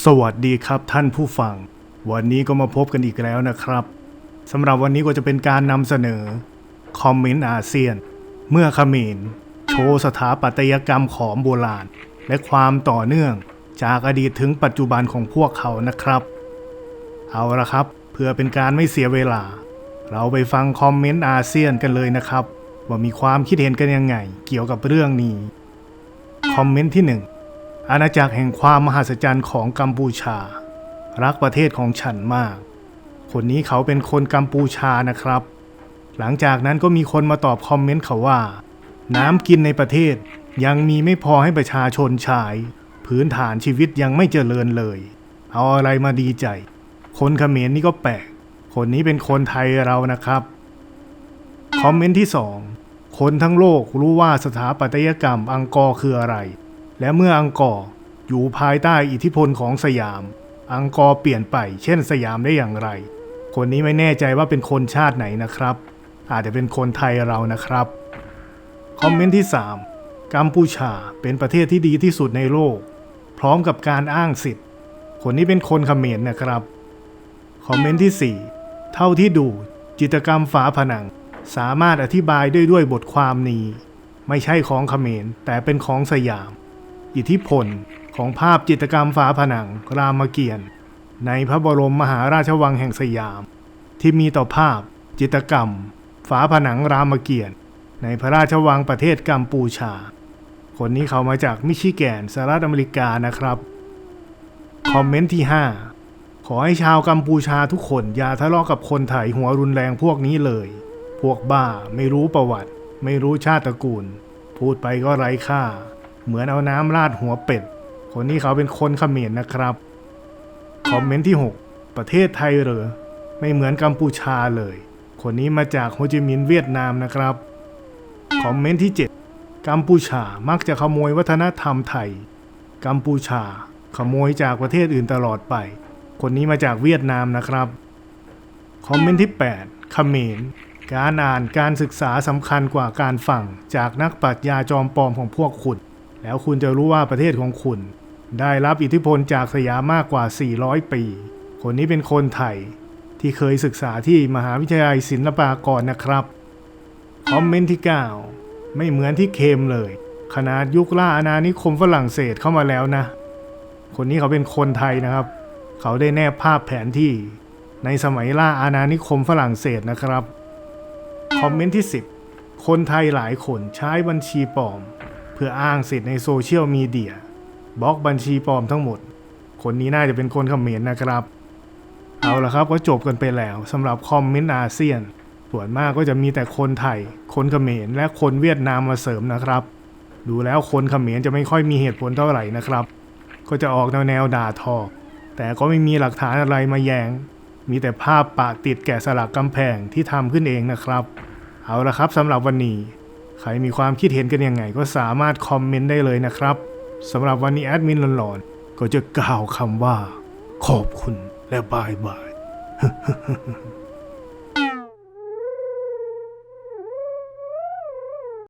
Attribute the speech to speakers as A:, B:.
A: สวัสดีครับท่านผู้ฟัง วันนี้ก็มาพบกันอีกแล้วนะครับสำหรับวันนี้ก็จะเป็นการนำเสนอคอมเมนต์อาเซียน เมื่อขมรโชว์สถาปัตยกรรมของโบราณ และความต่อเนื่องจากอดีตถึงปัจจุบันของพวกเขานะครับ เอาละครับ เพื่อเป็นการไม่เสียเวลา เราไปฟังคอมเมนต์อาเซียนกันเลยนะครับ ว่ามีความคิดเห็นกันยังไง เกี่ยวกับเรื่องนี้ คอมเมนต์ที่หนึ่ง อาณาจักรแห่งความมหัศจรรย์ของกัมพูชา รักประเทศของฉันมาก คนนี้เขาเป็นคนกัมพูชานะครับ หลังจากนั้นก็มีคนมาตอบคอมเมนต์เขาว่า น้ำกินในประเทศยังมีไม่พอให้ประชาชนใช้พื้นฐานชีวิตยังไม่เจริญเลย เอาอะไรมาดีใจ คนเขมรนี่ก็แปลก คนนี้เป็นคนไทยเรานะครับ คอมเมนต์ที่ 2 คนทั้งโลกรู้ว่าสถาปัตยกรรมอังกอร์คืออะไร และเมื่ออังกอร์อยู่ภายใต้อิทธิพลของสยาม อังกอร์เปลี่ยนไป เช่นสยามได้อย่างไร คนนี้ไม่แน่ใจว่าเป็นคนชาติไหนนะครับ อาจจะเป็นคนไทยเรานะครับ คอมเมนต์ที่ 3 กัมพูชาเป็นประเทศที่ดีที่สุดในโลก พร้อมกับการอ้างสิทธิ์ คนนี้เป็นคนเขมรนนะครับ คอมเมนต์ที่ 4 เท่าที่ดูจิตรกรรมฝาผนัง สามารถอธิบายด้วยด้วยบทความนี้ ไม่ใช่ของเขมรแต่เป็นของสยาม อิทธิพลของภาพจิตรกรรมฝาผนังรามเกียรติ์ในพระบรมมหาราชวังแห่งสยาม ที่มีต่อภาพจิตรกรรม ฝาผนังรามเกียรติ์ในพระราชวังประเทศกัมพูชา คนนี้เขามาจากมิชิแกนสหรัฐอเมริกานะครับ คอมเมนต์ที่ 5 ขอให้ชาวกัมพูชาทุกคนอย่าทะเลาะกับคนไทยหัวรุนแรงพวกนี้เลย พวกบ้าไม่รู้ประวัติ ไม่รู้ชาติตระกูล พูดไปก็ไร้ค่า เหมือนเอาน้ำราดหัวเป็ด คนนี้เขาเป็นคนเขมรนนะครับ คอมเมนต์ที่ 6 ประเทศไทยเหรอ ไม่เหมือนกัมพูชาเลย คนนี้มาจากโฮจิมินห์เวียดนามนะครับ คอมเมนต์ที่ 7 กัมพูชามักจะขโมยวัฒนธรรมไทย กัมพูชา ขโมยจากประเทศอื่นตลอดไป คนนี้มาจากเวียดนามนะครับ คอมเมนต์ที่8เขมรการอ่านการศึกษาสำคัญกว่าการฟังจากนักปรัชญาจอมปลอมของพวกคุณ แล้วคุณจะรู้ว่าประเทศของคุณ ได้รับอิทธิพลจากสยามมากกว่า 400 ปี คนนี้เป็นคนไทย ที่เคยศึกษาที่มหาวิทยาลัยศิลปากรนะครับคอมเมนต์ที่ 9 ไม่เหมือนที่เคมเลย ขนาดยุคล่าอาณานิคมฝรั่งเศสเข้ามาแล้วนะ คนนี้เขาเป็นคนไทยนะครับ เขาได้แนบภาพแผนที่ ในสมัยล่าอาณานิคมฝรั่งเศสนะครับคอมเมนต์ที่ 10 คนไทยหลายคนใช้บัญชีปลอม เพื่ออ้างสิทธิ์ในโซเชียลมีเดียบล็อกบัญชีปลอมทั้งหมด คนนี้น่าจะเป็นคนเขมรนะครับ เอาละครับก็จบกันไปแล้วสำหรับคอมเมนต์อาเซียน ส่วนมากก็จะมีแต่คนไทย คนเขมรและคนเวียดนามมาเสริมนะครับ ดูแล้วคนเขมรจะไม่ค่อยมีเหตุผลเท่าไหร่นะครับ ก็จะออกแนวแนวด่าทอ แต่ก็ไม่มีหลักฐานอะไรมาแยงมีแต่ภาพปะติดแกะสลักกำแพงที่ทำขึ้นเองนะครับ เอาละครับสำหรับวันนี้ ใครมีความคิดเห็นกันยังไง ก็สามารถคอมเมนต์ได้เลยนะครับสำหรับวันนี้แอดมินหลอนๆ ก็จะกล่าวคำว่า ขอบคุณและบายบาย